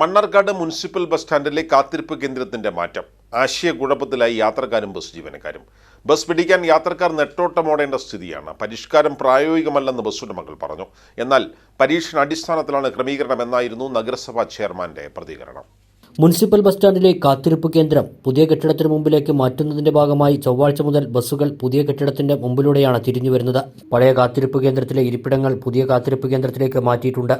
Mannarkkad municipal bus സ്റ്റാൻഡിലെ കാത്തിരിപ്പ് കേന്ദ്രത്തിന്റെ മാറ്റം. ആശയക്കുഴപ്പത്തിലായി യാത്രക്കാരും ബസ് ജീവനക്കാരും. ബസ് പിടിക്കാൻ യാത്രക്കാർ നെട്ടോട്ടമോടേണ്ട സ്ഥിതിയാണ്. പരിഷ്കാരം പ്രായോഗികമല്ലെന്ന് ബസ് ഉടമകൾ പറഞ്ഞു. എന്നാൽ പരീക്ഷണാടിസ്ഥാനത്തിലാണ് ക്രമീകരണം എന്നായിരുന്നു നഗരസഭാ ചെയർമാന്റെ പ്രതികരണം. മുനിസിപ്പൽ ബസ് സ്റ്റാൻഡിലെ കാത്തിരിപ്പ് കേന്ദ്രം പുതിയ കെട്ടിടത്തിന് മുമ്പിലേക്ക് മാറ്റുന്നതിന്റെ ഭാഗമായി ചൊവ്വാഴ്ച മുതൽ ബസ്സുകൾ പുതിയ കെട്ടിടത്തിന്റെ മുമ്പിലൂടെയാണ് തിരിഞ്ഞു വരുന്നത്. പഴയ കാത്തിരിപ്പ് കേന്ദ്രത്തിലെ ഇരിപ്പിടങ്ങൾ പുതിയ കാത്തിരിപ്പ് കേന്ദ്രത്തിലേക്ക് മാറ്റിയിട്ടുണ്ട്.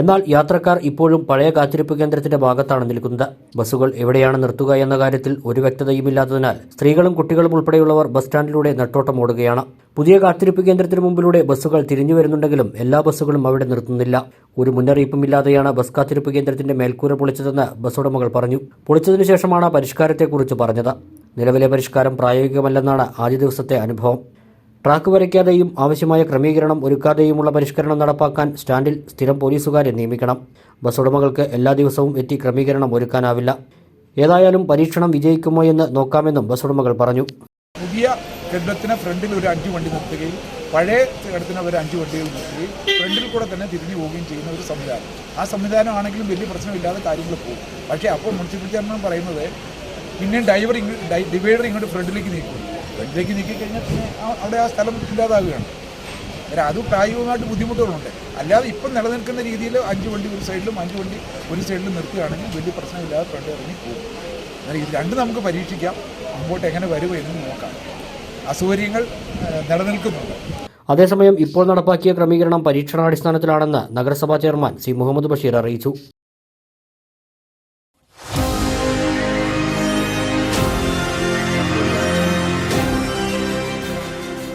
എന്നാൽ യാത്രക്കാർ ഇപ്പോഴും പഴയ കാത്തിരിപ്പ് കേന്ദ്രത്തിന്റെ ഭാഗത്താണ് നിൽക്കുന്നത്. ബസ്സുകൾ എവിടെയാണ് നിർത്തുക എന്ന കാര്യത്തിൽ ഒരു വ്യക്തതയുമില്ലാത്തതിനാൽ സ്ത്രീകളും കുട്ടികളും ഉൾപ്പെടെയുള്ളവർ ബസ് സ്റ്റാൻഡിലൂടെ നെട്ടോട്ടം ഓടുകയാണ്. പുതിയ കാത്തിരിപ്പ് കേന്ദ്രത്തിന് മുമ്പിലൂടെ ബസ്സുകൾ തിരിഞ്ഞു വരുന്നുണ്ടെങ്കിലും എല്ലാ ബസ്സുകളും അവിടെ നിർത്തുന്നില്ല. ഒരു മുന്നറിയിപ്പുമില്ലാതെയാണ് ബസ് കാത്തിരിപ്പ് കേന്ദ്രത്തിന്റെ മേൽക്കൂര പൊളിച്ചതെന്ന് ബസ് ഉടമകൾ പറഞ്ഞു. പൊളിച്ചതിനു ശേഷമാണ് പരിഷ്കാരത്തെക്കുറിച്ച് പറഞ്ഞത്. നിലവിലെ പരിഷ്കാരം പ്രായോഗികമല്ലെന്നാണ് ആദ്യ ദിവസത്തെ അനുഭവം. ട്രാക്ക് വരയ്ക്കാതെയും ആവശ്യമായ ക്രമീകരണം ഒരുക്കാതെയുമുള്ള പരിഷ്കരണം നടപ്പാക്കാൻ സ്റ്റാൻഡിൽ സ്ഥിരം പോലീസുകാരെ നിയമിക്കണം. ബസ് ഉടമകൾക്ക് എല്ലാ ദിവസവും എത്തി ക്രമീകരണം ഒരുക്കാനാവില്ല. ഏതായാലും പരീക്ഷണം വിജയിക്കുമോ എന്ന് നോക്കാമെന്നും ബസ് ഉടമകൾ പറഞ്ഞു. പുതിയ കെട്ടിടത്തിന് ഫ്രണ്ടിൽ ഒരു അഞ്ച് വണ്ടി നിർത്തുകയും പഴയ കെട്ടിടത്തിന് ഒരു അഞ്ച് വണ്ടികൾ നിർത്തുകയും ഫ്രണ്ടിൽ കൂടെ തന്നെ തിരിഞ്ഞു പോവുകയും ചെയ്യുന്ന ഒരു സംവിധാനം. ആ സംവിധാനം ആണെങ്കിലും വലിയ പ്രശ്നമില്ലാതെ കാര്യങ്ങൾ പോകും. പക്ഷേ അപ്പോൾ മുനിസിപ്പൽ ചെയർമാൻ പറയുന്നത് പിന്നെയും ഡ്രൈവർ ഇങ്ങോട്ട് ഡിവൈഡർ ഇങ്ങോട്ട് ഫ്രണ്ടിലേക്ക് നീക്കും. ഫ്രണ്ടിലേക്ക് നീക്കിക്കഴിഞ്ഞാൽ പിന്നെ അവിടെ ആ സ്ഥലം ഇല്ലാതാവുകയാണ് അങ്ങനെ അത് പ്രായോഗികമായിട്ട് ബുദ്ധിമുട്ടുകളുണ്ട്. അല്ലാതെ ഇപ്പം നിലനിൽക്കുന്ന രീതിയിൽ അഞ്ച് വണ്ടി ഒരു സൈഡിലും അഞ്ച് വണ്ടി ഒരു സൈഡിലും നിർത്തുകയാണെങ്കിൽ വലിയ പ്രശ്നമില്ലാതെ ഫ്രണ്ട് ഇറങ്ങി പോകും. അങ്ങനെ ഇത് രണ്ട് നമുക്ക് പരീക്ഷിക്കാം. മുമ്പോട്ട് എങ്ങനെ വരുമോ എന്ന് നോക്കാം. അസൗകര്യങ്ങൾ നിലനിൽക്കുന്നുണ്ട്. അതേസമയം ഇപ്പോൾ നടപ്പാക്കിയ ക്രമീകരണം പരീക്ഷണാടിസ്ഥാനത്തിലാണെന്ന് നഗരസഭാ ചെയർമാൻ സി മുഹമ്മദ് ബഷീർ അറിയിച്ചു.